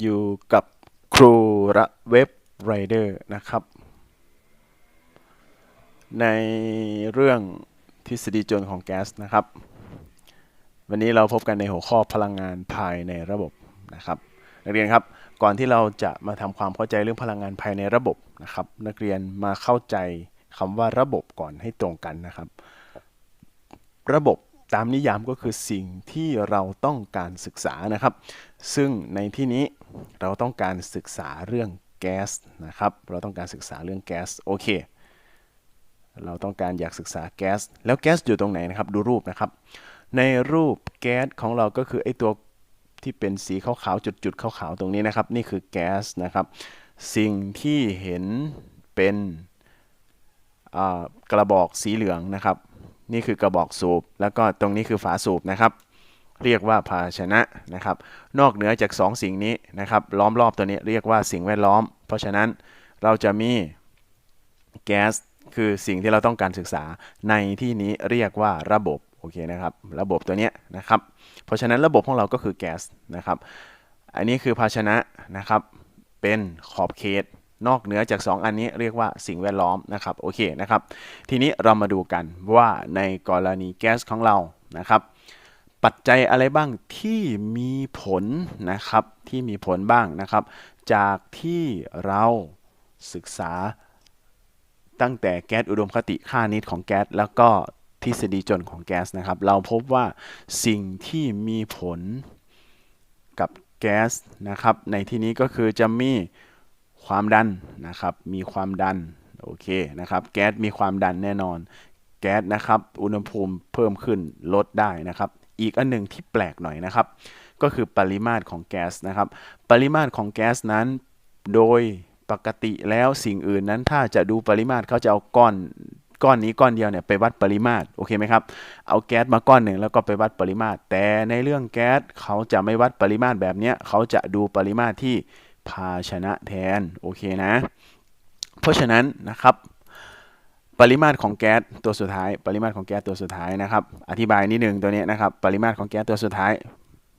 อยู่กับครูระเว็บไรเดอร์นะครับ ในเรื่องทฤษฎีจนของแก๊สนะครับ วันนี้เราพบกันในหัวข้อพลังงานภายในระบบนะครับ นักเรียนครับก่อนที่เราจะมาทำความเข้าใจเรื่องพลังงานภายในระบบนะครับ นักเรียนมาเข้าใจคำว่าระบบก่อนให้ตรงกันนะครับ ระบบ ตามนิยามก็คือสิ่งที่เราต้องการศึกษานะครับ ซึ่งในที่นี้เราต้องการศึกษาเรื่องแก๊สนะครับ เราต้องการศึกษาเรื่องแก๊สโอเค เราต้องการอยากศึกษาแก๊ส แล้วแก๊สอยู่ตรงไหนนะครับ ดูรูปนะครับ ในรูปแก๊สของเราก็คือไอตัวที่เป็นสีขาวๆจุดๆขาวๆตรงนี้นะครับ นี่คือแก๊สนะครับ สิ่งที่เห็นเป็นกระบอกสีเหลืองนะครับ นี่คือกระบอกสูบ แล้วก็ตรงนี้คือฝาสูบนะครับ เรียกว่าภาชนะนะครับ นอกเหนือจาก2สิ่งนี้นะครับ ล้อมรอบตัวนี้เรียกว่าสิ่งแวดล้อม เพราะฉะนั้นเราจะมีแก๊สคือสิ่งที่เราต้องการศึกษาในที่นี้เรียกว่าระบบโอเคนะครับ ระบบตัวนี้นะครับ เพราะฉะนั้นระบบของเราก็คือแก๊สนะครับ อันนี้คือภาชนะนะครับ เป็นขอบเขต นอกเหนือจาก 2 อันนี้เรียกว่าสิ่งแวดล้อมนะครับโอเคนะครับ ทีนี้เรามาดูกันว่าในกรณีแก๊สของเรานะครับ ปัจจัยอะไรบ้างที่มีผลนะครับที่มีผลบ้างนะครับ จากที่เราศึกษาตั้งแต่แก๊สอุดมคติค่านิดของแก๊สแล้วก็ทฤษฎีจนของแก๊สนะครับ เราพบว่าสิ่งที่มีผลกับแก๊สนะครับ ในที่นี้ก็คือจะมี ความดันนะครับ มีความดันโอเคนะครับ แก๊สมีความดันแน่นอน แก๊สนะครับ อุณหภูมิเพิ่มขึ้นลดได้นะครับ อีกอันหนึ่งที่แปลกหน่อยนะครับ ก็คือปริมาตรของแก๊สนะครับ ปริมาตรของแก๊สนั้น โดยปกติแล้วสิ่งอื่นนั้นถ้าจะดูปริมาตรเขาจะเอาก้อนก้อนนี้ก้อนเดียวเนี่ยไปวัดปริมาตรโอเคไหมครับ เอาแก๊สมาก้อนหนึ่งแล้วก็ไปวัดปริมาตร แต่ในเรื่องแก๊สเขาจะไม่วัดปริมาตรแบบนี้เขาจะดูปริมาตรที่ ภาชนะแทน โอเคนะ เพราะฉะนั้นนะครับ ปริมาตรของแก๊สตัวสุดท้าย ปริมาตรของแก๊สตัวสุดท้ายนะครับ อธิบายนิดนึงตัวนี้นะครับ ปริมาตรของแก๊สตัวสุดท้าย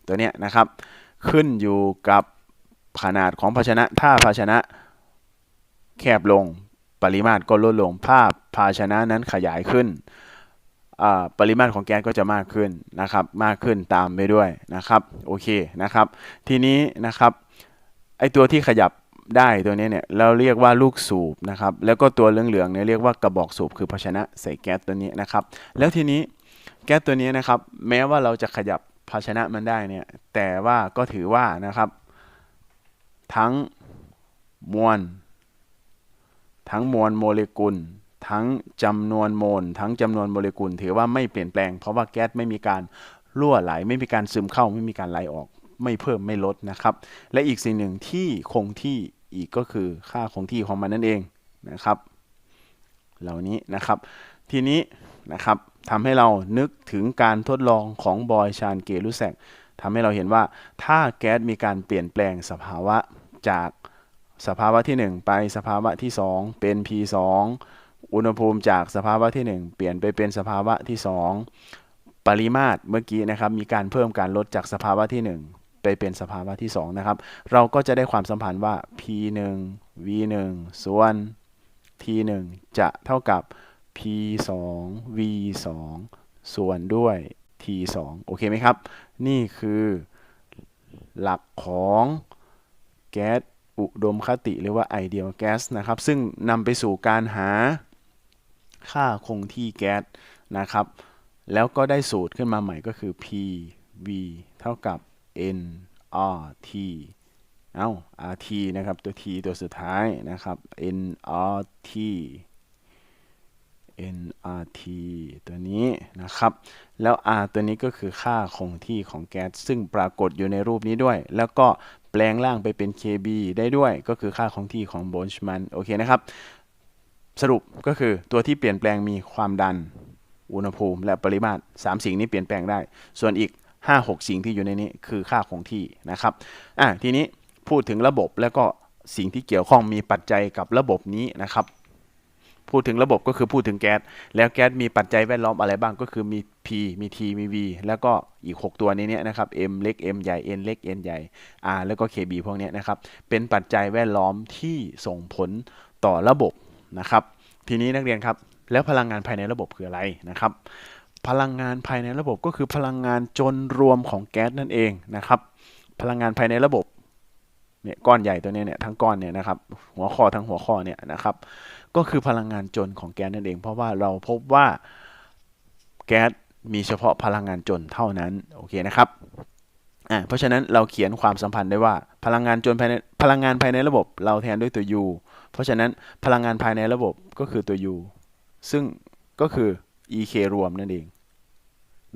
ตัวนี้นะครับ ขึ้นอยู่กับขนาดของภาชนะ ถ้าภาชนะแคบลง ปริมาตรก็ลดลง ภาพภาชนะนั้นขยายขึ้น ปริมาตรของแก๊สก็จะมากขึ้นนะครับ มากขึ้นตามไปด้วยนะครับ โอเคนะครับ ทีนี้นะครับ ไอตัวที่ขยับได้ตัวนี้เนี่ยเราเรียกว่าลูกสูบนะครับแล้วก็ตัวเหลืองๆเนี่ยเรียกว่ากระบอกสูบคือภาชนะใส่แก๊สตัวนี้นะครับแล้วทีนี้แก๊สตัวนี้นะครับแม้ว่าเราจะขยับภาชนะมันได้เนี่ยแต่ว่าก็ถือว่านะครับ ทั้งมวล ทั้งมวลโมเลกุล ทั้งจำนวนโมล ทั้งจำนวนโมเลกุล ถือว่าไม่เปลี่ยนแปลงเพราะว่าแก๊สไม่มีการรั่วไหล ไม่มีการซึมเข้าไม่มีการไหลออก ไม่เพิ่มไม่ลดนะครับ และอีกสิ่งหนึ่งที่คงที่อีกก็คือค่าคงที่ของมันนั่นเองนะครับ เหล่านี้นะครับ ทีนี้นะครับทำให้เรานึกถึงการทดลองของบอยชานเกลุแซกทำให้เราเห็นว่าถ้าแก๊สมีการเปลี่ยนแปลงสภาวะจากสภาวะที่ 1 ไปสภาวะที่ 2 เป็น P2 อุณหภูมิจากสภาวะที่ 1 เปลี่ยนไปเป็นสภาวะที่ 2 ปริมาตรเมื่อกี้นะครับ มีการเพิ่มการลดจากสภาวะที่ 1 ไปเป็นสภาวะที่2นะครับ เราก็จะได้ความสัมพันธ์ว่า P1 V1 ส่วน T1 จะเท่ากับ P2 V2 ส่วนด้วย T2 โอเคไหมครับ นี่คือหลักของแก๊สอุดมคติหรือว่า ideal gas นะครับ ซึ่งนำไปสู่การหาค่าคงที่แก๊สนะครับ แล้วก็ได้สูตรขึ้นมาใหม่ก็คือ PV เท่ากับ nRT เอา RT นะครับ ตัว T ตัวสุดท้ายนะครับ nRT nRT ตัวนี้นะครับ แล้ว R ตัวนี้ก็คือค่าคงที่ของแก๊สซึ่งปรากฏอยู่ในรูปนี้ด้วย แล้วก็แปลงร่างไปเป็น KB ได้ด้วย ก็คือค่าคงที่ของโบนช์มันโอเคนะครับ สรุปก็คือตัวที่เปลี่ยนแปลงมีความดัน อุณหภูมิ และปริมาตร 3 สิ่งนี้เปลี่ยนแปลงได้ ส่วนอีก 5-6 สิ่งที่อยู่ในนี้คือค่าคงที่นะครับอะทีนี้พูดถึงระบบแล้วก็สิ่งที่เกี่ยวข้องมีปัจจัยกับระบบนี้นะครับพูดถึงระบบก็คือพูดถึงแก๊สแล้วแก๊สมีปัจจัยแวดล้อมอะไรบ้างก็คือมี P มี T มี V แล้วก็อีก 6 ตัวนี้เนี่ยนะครับ M เล็ก M ใหญ่ N เล็ก N ใหญ่ R แล้วก็ KB พวกนี้นะครับ เป็นปัจจัยแวดล้อมที่ส่งผลต่อระบบนะครับ ทีนี้นักเรียนครับ แล้วพลังงานภายในระบบคืออะไรนะครับ พลังงานภายในระบบก็คือพลังงานจนรวมของแก๊สนั่นเองนะครับ พลังงานภายในระบบเนี่ยก้อนใหญ่ตัวนี้เนี่ยทั้งก้อนเนี่ยนะครับหัวข้อทั้งหัวข้อเนี่ยนะครับก็คือพลังงานจนของแก๊สนั่นเอง เพราะว่าเราพบว่าแก๊สมีเฉพาะพลังงานจนเท่านั้นโอเคนะครับอ่าเพราะฉะนั้นเราเขียนความสัมพันธ์ได้ว่าพลังงานจนภายในพลังงานภายในระบบ เราแทนด้วยตัว U เพราะฉะนั้นพลังงานภายในระบบก็คือตัว U ซึ่งก็คือ EK รวมนั่นเอง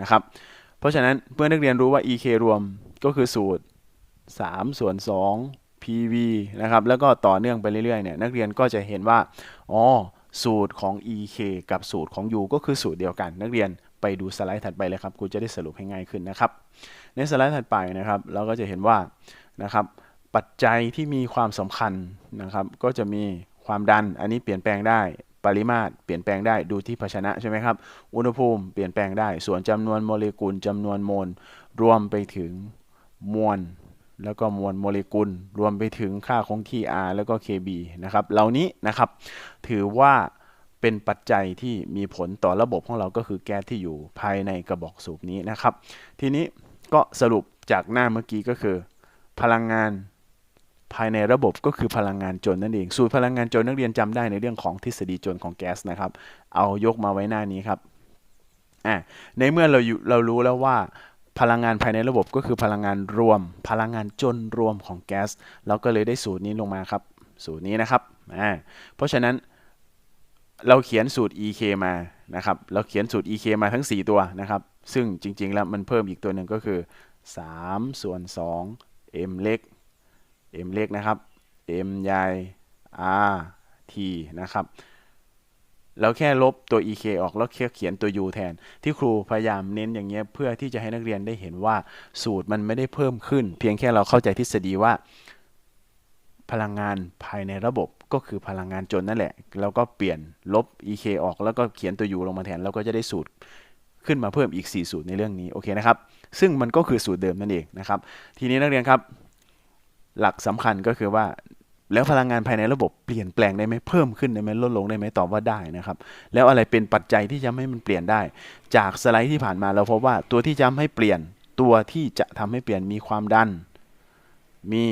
นะครับ เพราะฉะนั้นเมื่อนักเรียนรู้ว่า EK รวมก็คือสูตร 3 ส่วน 2 PV นะครับ แล้วก็ต่อเนื่องไปเรื่อยๆ เนี่ย นักเรียนก็จะเห็นว่า อ๋อ สูตรของ EK กับสูตรของ U ก็คือสูตรเดียวกัน นักเรียนไปดูสไลด์ถัดไปเลยครับครูจะได้สรุปให้ง่ายขึ้นนะครับ ในสไลด์ถัดไปนะครับ เราก็จะเห็นว่า นะครับ ปัจจัยที่มีความสำคัญนะครับ ก็จะมีความดัน อันนี้เปลี่ยนแปลงได้ ปริมาตรเปลี่ยนแปลงได้ดูที่ภาชนะใช่ไหมครับ อุณหภูมิเปลี่ยนแปลงได้ ส่วนจำนวนโมเลกุลจำนวนโมล รวมไปถึงมวล แล้วก็มวลโมเลกุล รวมไปถึงค่าคงที่ R แล้วก็ KB นะครับ เหล่านี้นะครับถือว่าเป็นปัจจัยที่มีผลต่อระบบของเราก็คือแก๊สที่อยู่ภายในกระบอกสูบนี้นะครับ ทีนี้ก็สรุปจากหน้าเมื่อกี้ก็คือ พลังงาน ภายในระบบก็คือพลังงานจนนั่นเอง สูตรพลังงานจนนักเรียนจำได้ในเรื่องของทฤษฎีจนของแก๊สนะครับ เอายกมาไว้หน้านี้ครับอ่าในเมื่อเราอยู่เรารู้แล้วว่าพลังงานภายในระบบก็คือพลังงานรวม พลังงานจนรวมของแก๊สเราก็เลยได้สูตรนี้ลงมาครับ สูตรนี้นะครับอ่าเพราะฉะนั้นเราเขียนสูตร EK มานะครับ เราเขียนสูตร EK มาทั้ง 4 ตัวนะครับ ซึ่งจริงๆแล้วมันเพิ่มอีกตัวหนึ่งก็คือ 3 ส่วน 2 m เล็ก m เล็กนะครับ m ใหญ่ r t นะครับเราแค่ลบตัว ek ออกแล้วแค่เขียนตัว u แทน ที่ครูพยายามเน้นอย่างเงี้ยเพื่อที่จะให้นักเรียนได้เห็นว่าสูตรมันไม่ได้เพิ่มขึ้น เพียงแค่เราเข้าใจทฤษฎีว่า พลังงานภายในระบบก็คือพลังงานจนนั่นแหละ แล้วก็เปลี่ยนลบ ek ออกแล้วก็เขียนตัว u ลงมาแทนเราก็จะได้สูตรขึ้นมาเพิ่มอีก 4 สูตรในเรื่องนี้โอเคนะครับ ซึ่งมันก็คือสูตรเดิมนั่นเองนะครับ ทีนี้นักเรียนครับ หลักสำคัญก็คือว่า แล้วพลังงานภายในระบบเปลี่ยนแปลงได้ไหมเพิ่มขึ้นได้ไหมลดลงได้ไหมตอบว่าได้นะครับ แล้วอะไรเป็นปัจจัยที่จะให้มันเปลี่ยนได้ จากสไลด์ที่ผ่านมาเราพบว่าตัวที่จะทำให้เปลี่ยนตัวที่จะทำให้เปลี่ยนมีความดัน มี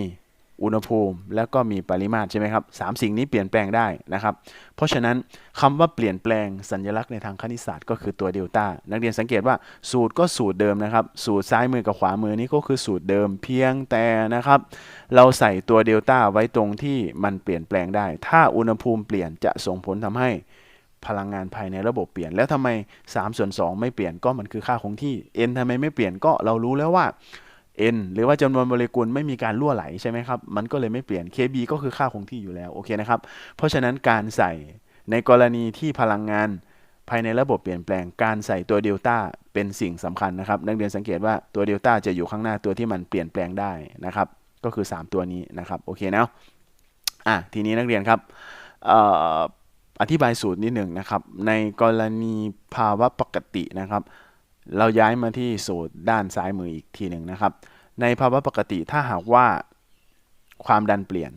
อุณหภูมิ แล้วก็มีปริมาตรใช่ไหมครับสามสิ่งนี้เปลี่ยนแปลงได้นะครับ เพราะฉะนั้นคำว่าเปลี่ยนแปลงสัญลักษณ์ในทางคณิตศาสตร์ก็คือตัวเดลต้านักเรียนสังเกตว่าสูตรก็สูตรเดิมนะครับ สูตรซ้ายมือกับขวามือนี้ก็คือสูตรเดิมเพียงแต่นะครับ เราใส่ตัวเดลต้าไว้ตรงที่มันเปลี่ยนแปลงได้ ถ้าอุณหภูมิเปลี่ยนจะส่งผลทำให้พลังงานภายในระบบเปลี่ยน แล้วทำไม3ส่วน2ไม่เปลี่ยนก็มันคือค่าคงที่ n ทำไมไม่เปลี่ยนก็เรารู้แล้วว่า n หรือว่าจำนวนโมเลกุลไม่มีการรั่วไหลใช่ไหมครับ มันก็เลยไม่เปลี่ยน kb ก็คือค่าคงที่อยู่แล้ว โอเคนะครับ เพราะฉะนั้นการใส่ในกรณีที่พลังงานภายในระบบเปลี่ยนแปลง การใส่ตัวเดลต้าเป็นสิ่งสำคัญนะครับ นักเรียนสังเกตว่าตัวเดลต้าจะอยู่ข้างหน้าตัวที่มันเปลี่ยนแปลงได้นะครับ ก็คือ 3 ตัวนี้นะครับ โอเคนะอะ ทีนี้นักเรียนครับอธิบายสูตรนิดหนึ่งนะครับ ในกรณีภาวะปกตินะครับ เราย้ายมาที่สูตรด้านซ้ายมืออีกทีหนึ่งนะครับ ในภาวะปกติถ้าหากว่าความดันเปลี่ยน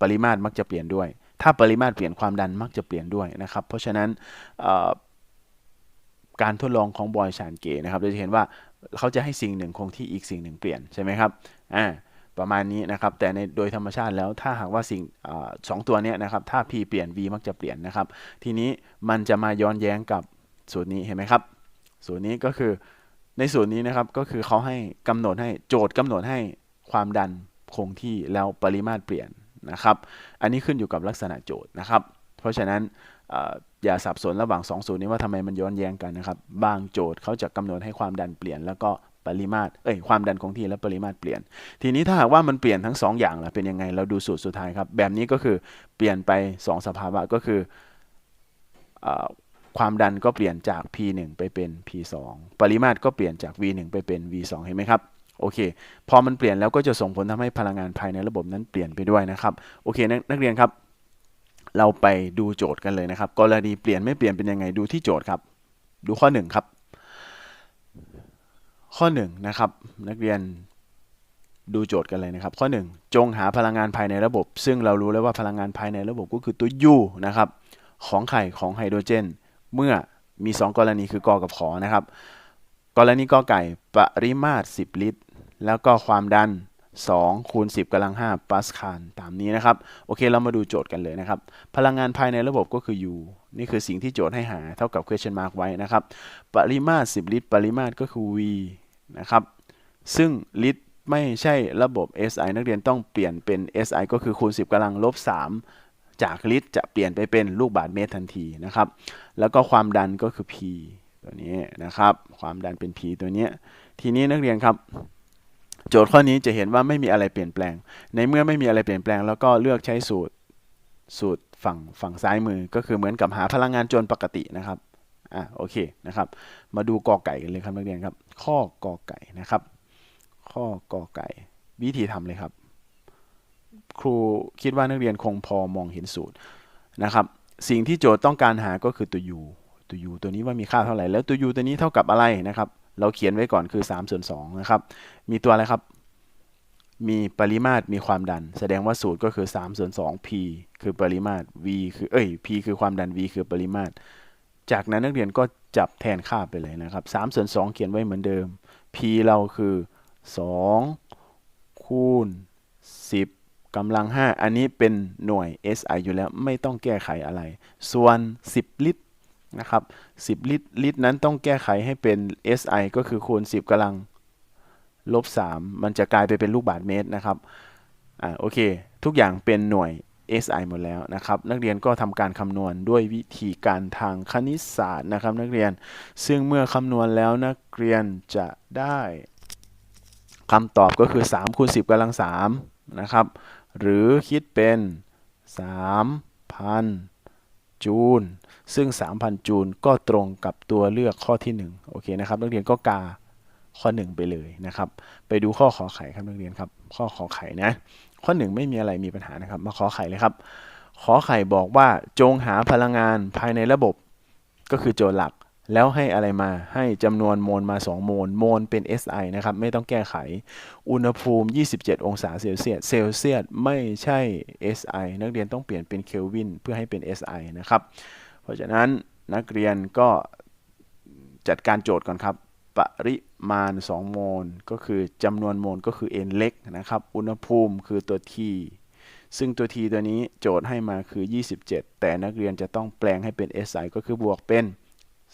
ปริมาตรมักจะเปลี่ยนด้วย ถ้าปริมาตรเปลี่ยนความดันมักจะเปลี่ยนด้วยนะครับ เพราะฉะนั้นการทดลองของบอยชานเกนะครับเราจะเห็นว่าเขาจะให้สิ่งหนึ่งคงที่อีกสิ่งหนึ่งเปลี่ยนใช่ไหมครับอ่าประมาณนี้นะครับ แต่ในโดยธรรมชาติแล้วถ้าหากว่าสิ่งอสองตัวนี้นะครับ ถ้า p เปลี่ยน v มักจะเปลี่ยนนะครับ ทีนี้มันจะมาย้อนแย้งกับสูตรนี้เห็นไหมครับ สูตรนี้ก็คือ ในสูตรนี้นะครับก็คือเขาให้กำหนดให้โจทย์กำหนดให้ความดันคงที่แล้วปริมาตรเปลี่ยนนะครับ อันนี้ขึ้นอยู่กับลักษณะโจทย์นะครับ เพราะฉะนั้นอย่าสับสนระหว่าง 2 สูตรนี้ว่าทำไมมันย้อนแย้งกันนะครับ บางโจทย์เขาจะกำหนดให้ความดันเปลี่ยน แล้วก็ปริมาตร เอ้ย ความดันคงที่และปริมาตรเปลี่ยน ทีนี้ถ้าหากว่ามันเปลี่ยนทั้ง 2 อย่างล่ะเป็นยังไง เราดูสูตรสุดท้ายครับ แบบนี้ก็คือเปลี่ยนไป 2 สภาวะก็คืออ ความดันก็เปลี่ยนจาก P1 ไปเป็น P2 ปริมาตรก็เปลี่ยนจาก V1 ไปเป็น V2 เห็นไหมครับโอเค พอมันเปลี่ยนแล้วก็จะส่งผลทำให้พลังงานภายในระบบนั้นเปลี่ยนไปด้วยนะครับ โอเค นักเรียนครับ เราไปดูโจทย์กันเลยนะครับ กรณีเปลี่ยนไม่เปลี่ยนเป็นยังไงดูที่โจทย์ครับ ดูข้อ 1 ครับ ข้อ1นะครับนักเรียนดูโจทย์กันเลยนะครับ ข้อ 1 จงหาพลังงานภายในระบบ ซึ่งเรารู้แล้วว่าพลังงานภายในระบบก็คือตัว U นะครับ ของไข่ของไฮโดรเจน เมื่อมี 2 กรณีคือกอกับขอนะครับ กรณีกอไก่ปริมาตร 10 ลิตร แล้วก็ความดัน2คูณ10กำลัง5ปาสคาลตามนี้นะครับ โอเคเรามาดูโจทย์กันเลยนะครับ พลังงานภายในระบบก็คือ U นี่คือสิ่งที่โจทย์ให้หาเท่ากับ question mark ไว้นะครับ ปริมาตร 10 ลิตร ปริมาตรก็คือ V นะครับ ซึ่งลิตรไม่ใช่ระบบ SI นักเรียนต้องเปลี่ยนเป็น SI ก็คือคูณ 10กำลังลบ3 จากลิตรจะเปลี่ยนไปเป็นลูกบาศก์เมตรทันทีนะครับ แล้วก็ความดันก็คือ P ตัวนี้นะครับ ความดันเป็น P ตัวนี้ ทีนี้นักเรียนครับ โจทย์ข้อนี้จะเห็นว่าไม่มีอะไรเปลี่ยนแปลง ในเมื่อไม่มีอะไรเปลี่ยนแปลง แล้วก็เลือกใช้สูตรสูตรฝั่งฝั่งซ้ายมือ ก็คือเหมือนกับหาพลังงานจนปกตินะครับอะโอเคนะครับ มาดูกอไก่กันเลยครับนักเรียนครับ ข้อกอไก่นะครับ ข้อกอไก่ วิธีทำเลยครับ ครูคิดว่านักเรียนคงพอมองเห็นสูตรนะครับ สิ่งที่โจทย์ต้องการหาก็คือตัว u ตัว u ตัวนี้ว่ามีค่าเท่าไหร่ แล้วตัว u ตัวนี้เท่ากับอะไรนะครับ เราเขียนไว้ก่อนคือ3ส่วน2นะครับ มีตัวอะไรครับ มีปริมาตรมีความดัน แสดงว่าสูตรก็คือ3ส่วน2 p คือปริมาตร v คือเอ้ย p คือความดัน v คือปริมาตร จากนั้นนักเรียนก็จับแทนค่าไปเลยนะครับ3ส่วน2เขียนไว้เหมือนเดิม p เราคือ 2 คูณ 10 กำลัง 5 อันนี้เป็นหน่วย SI อยู่แล้วไม่ต้องแก้ไขอะไร ส่วน 10 ลิตรนะครับ 10 ลิตร ลิตรนั้นต้องแก้ไขให้เป็น SI ก็คือคูณ 10กำลังลบ 3 มันจะกลายไปเป็นลูกบาศก์เมตรนะครับ อ่า โอเค ทุกอย่างเป็นหน่วย SI หมดแล้วนะครับ นักเรียนก็ทำการคำนวณด้วยวิธีการทางคณิตศาสตร์นะครับ นักเรียน ซึ่งเมื่อคำนวณแล้วนักเรียนจะได้คำตอบก็คือ3คูณ10กำลัง3นะครับ หรือคิดเป็น 3,000 จูล ซึ่ง 3,000 จูลก็ตรงกับตัวเลือกข้อที่ 1 โอเคนะครับนักเรียนก็กาข้อ 1 ไปเลยนะครับ ไปดูข้อขอไข่ครับนักเรียนครับ ข้อขอไข่นะ ข้อ 1 ไม่มีอะไรมีปัญหานะครับ มาขอไข่เลยครับ ขอไข่บอกว่าจงหาพลังงานภายในระบบ ก็คือโจทย์หลัก แล้วให้อะไรมาให้จำนวนโมลมา 2 โมล โมลเป็น SI นะครับ ไม่ต้องแก้ไข อุณหภูมิ 27 องศาเซลเซียส เซลเซียสไม่ใช่ SI นักเรียนต้องเปลี่ยนเป็นเคลวินเพื่อให้เป็น SI นะครับ เพราะฉะนั้นนักเรียนก็จัดการโจทย์ก่อนครับ ปริมาณ 2 โมล ก็คือจำนวนโมลก็คือ n เล็กนะครับ อุณหภูมิคือตัว t ซึ่งตัว t ตัวนี้โจทย์ให้มาคือ 27 แต่นักเรียนจะต้องแปลงให้เป็น SI ก็คือบวกเป็น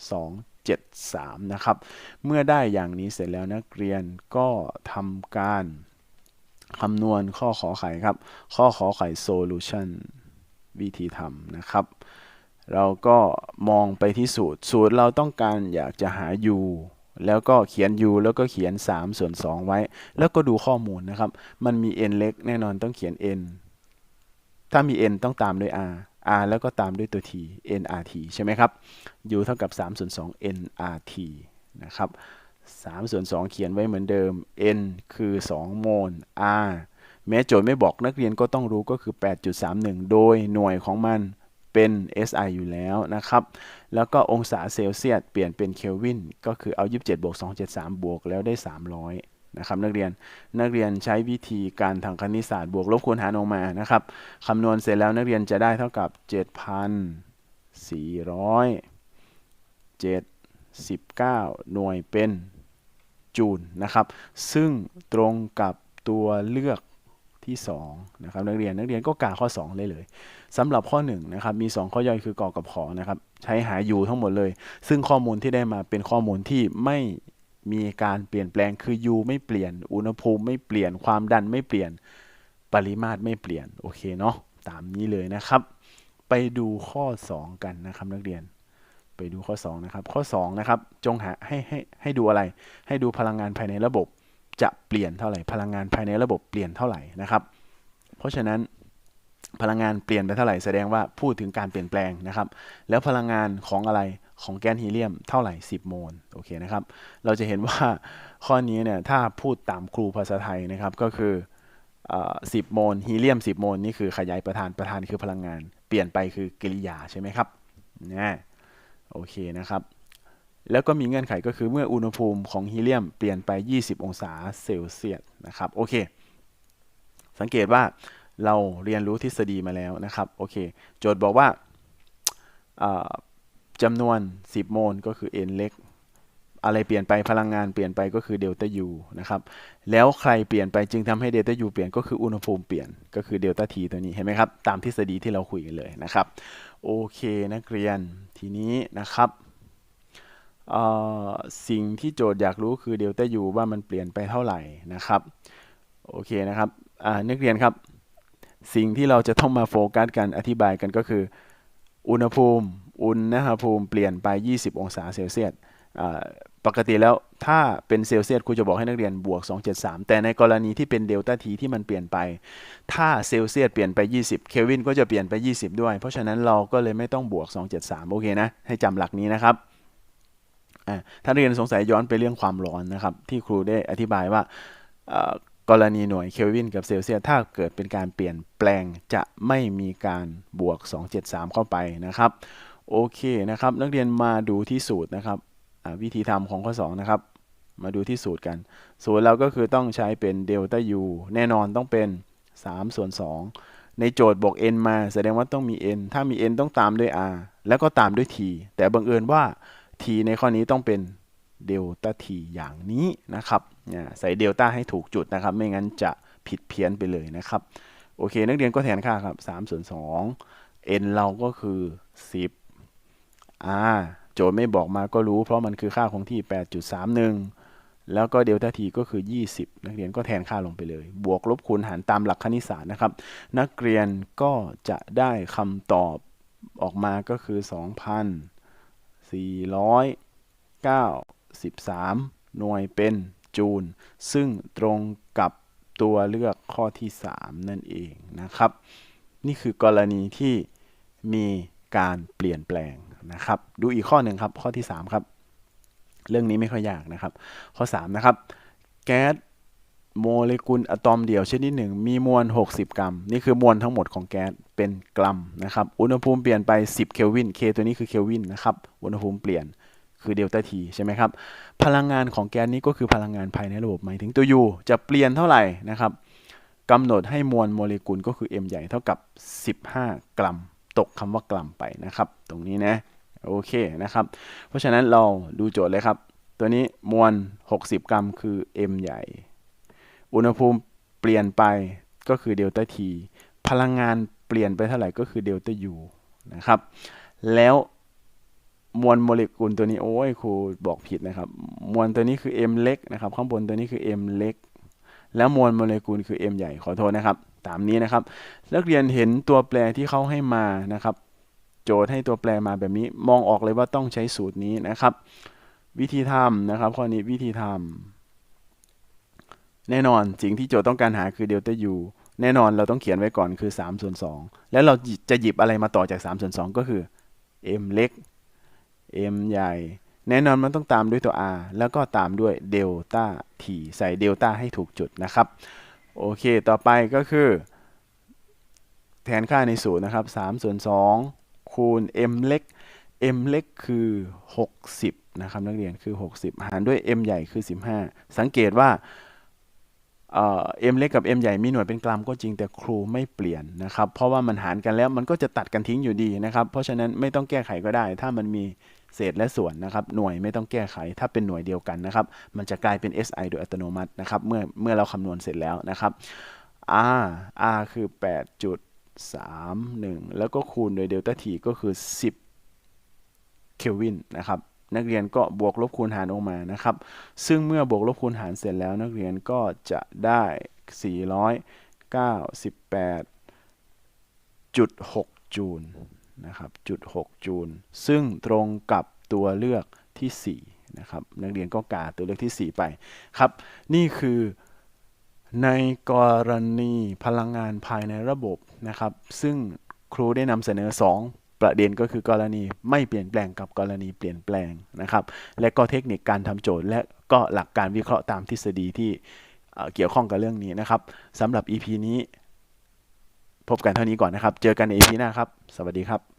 273 นะครับ เมื่อได้อย่างนี้เสร็จแล้วนักเรียนก็ทำการคำนวณข้อขอไข่ครับ ข้อขอไข่ solution วิธีทำนะครับ เราก็มองไปที่สูตร สูตรเราต้องการอยากจะหา u แล้วก็เขียน u แล้วก็เขียน 3 ส่วน 2 ไว้ แล้วก็ดูข้อมูลนะครับ มันมี n เล็กแน่นอนต้องเขียน n ถ้ามี n ต้องตามด้วย r r แล้วก็ตามด้วยตัว t nrt ใช่ไหมครับ u เท่ากับ3ส่วน2 nrt นะครับ3ส่วน2เขียนไว้เหมือนเดิม n คือ 2 โมล r แม้โจทย์ไม่บอกนักเรียนก็ต้องรู้ก็คือ 8.31 โดยหน่วยของมันเป็น SI อยู่แล้วนะครับ แล้วก็องศาเซลเซียสเปลี่ยนเป็นเคลวิน ก็คือเอา 27บวก273 บวกแล้วได้ 300 นะครับนักเรียนนักเรียนใช้วิธีการทางคณิตศาสตร์บวกลบคูณหารออกมานะครับคำนวณเสร็จแล้วนักเรียนจะได้เท่ากับ 7,479 หน่วยเป็นจูลนะครับ ซึ่งตรงกับตัวเลือกที่2นะครับนักเรียนนักเรียนก็กาข้อ 2 เลยเลยสำหรับข้อ1นะครับมี 2 ข้อย่อยคือกอกับขอนะครับใช้หา u ทั้งหมดเลย ซึ่งข้อมูลที่ได้มาเป็นข้อมูลที่ไม่ มีการเปลี่ยนแปลงคือ u ไม่เปลี่ยน อุณหภูมิไม่เปลี่ยน ความดันไม่เปลี่ยน ปริมาตรไม่เปลี่ยน โอเคเนาะ ตามนี้เลยนะครับ ไปดูข้อ 2 กันนะครับนักเรียน ไปดูข้อ 2 นะครับ ข้อ 2 นะครับ จงหาให้ให้ให้ดูอะไร ให้ดูพลังงานภายในระบบ จะเปลี่ยนเท่าไหร่ พลังงานภายในระบบเปลี่ยนเท่าไหร่นะครับ เพราะฉะนั้นพลังงานเปลี่ยนไปเท่าไหร่แสดงว่าพูดถึงการเปลี่ยนแปลงนะครับ แล้วพลังงานของอะไร ของแก๊สฮีเลียมเท่าไหร่ 10 โมลโอเคนะครับ เราจะเห็นว่าข้อนี้เนี่ยถ้าพูดตามครูภาษาไทยนะครับก็คือ10 โมลฮีเลียม 10 โมลนี่คือขยายประธานประธานคือพลังงาน เปลี่ยนไปคือกริยาใช่ไหมครับนะโอเคนะครับ แล้วก็มีเงื่อนไขก็คือเมื่ออุณหภูมิของฮีเลียมเปลี่ยนไป 20 องศาเซลเซียสนะครับโอเค สังเกตว่าเราเรียนรู้ทฤษฎีมาแล้วนะครับโอเค โจทย์บอกว่า จำนวน 10 โมลก็คือ n เล็ก อะไรเปลี่ยนไปพลังงานเปลี่ยนไปก็คือเดลต้า U นะครับ แล้วใครเปลี่ยนไปจึงทำให้เดลต้า U เปลี่ยนก็คืออุณหภูมิเปลี่ยนก็คือเดลต้า T ตัวนี้เห็นไหมครับ ตามทฤษฎีที่เราคุยกันเลยนะครับ โอเคนักเรียนทีนี้นะครับสิ่งที่โจทย์อยากรู้คือเดลต้า U ว่ามันเปลี่ยนไปเท่าไหร่นะครับ โอเคนะครับนักเรียนครับ สิ่งที่เราจะต้องมาโฟกัสกันอธิบายกันก็คือ อุณหภูมิ อุณหภูมิเปลี่ยนไป 20 องศาเซลเซียสปกติแล้วถ้าเป็นเซลเซียสครูจะบอกให้นักเรียนบวก 273 แต่ในกรณีที่เป็นเดลต้าทีที่มันเปลี่ยนไป ถ้าเซลเซียสเปลี่ยนไป 20 เคลวินก็จะเปลี่ยนไป 20 ด้วย เพราะฉะนั้นเราก็เลยไม่ต้องบวก 273 โอเคนะ ให้จำหลักนี้นะครับถ้าเรียนสงสัยย้อนไปเรื่องความร้อนนะครับ ที่ครูได้อธิบายว่ากรณีหน่วยเคลวินกับเซลเซียสถ้าเกิดเป็นการเปลี่ยนแปลงจะไม่มีการบวก 273 เข้าไปนะครับ โอเคนะครับ นักเรียนมาดูที่สูตรนะครับวิธีทำของข้อ2นะครับ มาดูที่สูตรกัน สูตรเราก็คือต้องใช้เป็นเดลต้า u แน่นอนต้องเป็น 3 ส่วน 2 ในโจทย์บอก n มาแสดงว่าต้องมี n ถ้ามี n ต้องตามด้วย r แล้วก็ตามด้วย t แต่บังเอิญว่า t ในข้อนี้ต้องเป็นเดลต้า t อย่างนี้นะครับใส่เดลต้าให้ถูกจุดนะครับ ไม่งั้นจะผิดเพี้ยนไปเลยนะครับ โอเค นักเรียนก็แทนค่าครับ3ส่วน2 n เราก็คือ 10่าโจทย์ไม่บอกมาก็รู้ เพราะมันคือค่าคงที่ 8.31 แล้วก็เดลต้าทีก็คือ 20 นักเรียนก็แทนค่าลงไปเลย บวกลบคูณหารตามหลักคณิตศาสตร์นะครับ นักเรียนก็จะได้คำตอบออกมาก็คือ 2,493 หน่วยเป็นจูล ซึ่งตรงกับตัวเลือกข้อที่ 3 นั่นเองนะครับ นี่คือกรณีที่มีการเปลี่ยนแปลง นะครับ ดูอีกข้อหนึ่งครับ ข้อที่ 3 ครับ เรื่องนี้ไม่ค่อยยากนะครับ ข้อ 3 นะครับ แก๊สโมเลกุลอะตอมเดี่ยวชนิดหนึ่งมีมวล 60 กรัม นี่คือมวลทั้งหมดของแก๊สเป็นกรัมนะครับ อุณหภูมิเปลี่ยนไป 10 เคลวิน K ตัวนี้คือเคลวินนะครับ อุณหภูมิเปลี่ยนคือเดลต้าทีใช่ไหมครับ พลังงานของแก๊สนี้ก็คือพลังงานภายในระบบหมายถึงตัว U จะเปลี่ยนเท่าไหร่นะครับกำหนดให้มวลโมเลกุลก็คือ M ใหญ่เท่ากับ 15 กรัม ตกคำว่ากรัมไปนะครับ ตรงนี้นะ โอเคนะครับ เพราะฉะนั้นเราดูโจทย์เลยครับ ตัวนี้มวล 60 กรัมคือ m ใหญ่ อุณหภูมิเปลี่ยนไปก็คือเดลต้า t พลังงานเปลี่ยนไปเท่าไหร่ก็คือเดลต้า u นะครับ แล้วมวลโมเลกุลตัวนี้โอ้ยครูบอกผิดนะครับ มวลตัวนี้คือ m เล็กนะครับ ข้างบนตัวนี้คือ m เล็ก แล้วมวลโมเลกุลคือ m ใหญ่ขอโทษนะครับ ตามนี้นะครับ นักเรียนเห็นตัวแปรที่เขาให้มานะครับ โจทย์ให้ตัวแปรมาแบบนี้มองออกเลยว่าต้องใช้สูตรนี้นะครับ วิธีทำนะครับ ข้อนี้วิธีทำแน่นอนสิ่งที่โจทย์ต้องการหาคือเดลต้า u แน่นอนเราต้องเขียนไว้ก่อนคือ3ส่วน2แล้วเราจะหยิบอะไรมาต่อจาก3ส่วน2ก็คือ m เล็ก m ใหญ่ แน่นอนมันต้องตามด้วยตัว r แล้วก็ตามด้วยเดลต้า t ใส่เดลต้าให้ถูกจุดนะครับ โอเค ต่อไปก็คือ แทนค่าในสูตรนะครับ3ส่วน2 คูณ m เล็ก m เล็กคือ 60 นะครับนักเรียนคือ 60 หารด้วย m ใหญ่คือ 15 สังเกตว่าเอ็มเล็กกับ m ใหญ่มีหน่วยเป็นกรัมก็จริงแต่ครูไม่เปลี่ยนนะครับ เพราะว่ามันหารกันแล้วมันก็จะตัดกันทิ้งอยู่ดีนะครับ เพราะฉะนั้นไม่ต้องแก้ไขก็ได้ ถ้ามันมีเศษและส่วนนะครับหน่วยไม่ต้องแก้ไขถ้าเป็นหน่วยเดียวกันนะครับ มันจะกลายเป็น SI โดยอัตโนมัตินะครับเมื่อเมื่อเราคำนวณเสร็จแล้วนะครับ R R คือ 8. จุด 3 1 แล้วก็คูณโดยเดลต้าทีก็คือ 10 เคลวินนะครับ นักเรียนก็บวกลบคูณหารออกมานะครับ ซึ่งเมื่อบวกลบคูณหารเสร็จแล้วนักเรียนก็จะได้ 498จุด6จูลนะครับจุด6จูล ซึ่งตรงกับตัวเลือกที่ 4 นะครับ นักเรียนก็กาตัวเลือกที่ 4 ไปครับ นี่คือในกรณีพลังงานภายในระบบ นะครับ ซึ่งครูได้นำเสนอ 2 ประเด็นก็คือกรณีไม่เปลี่ยนแปลงกับกรณีเปลี่ยนแปลงนะครับ และก็เทคนิคการทำโจทย์ และก็หลักการวิเคราะห์ตามทฤษฎีที่เกี่ยวข้องกับเรื่องนี้นะครับสำหรับ EP นี้ พบกันเท่านี้ก่อนนะครับ เจอกันใน EP หน้าครับ สวัสดีครับ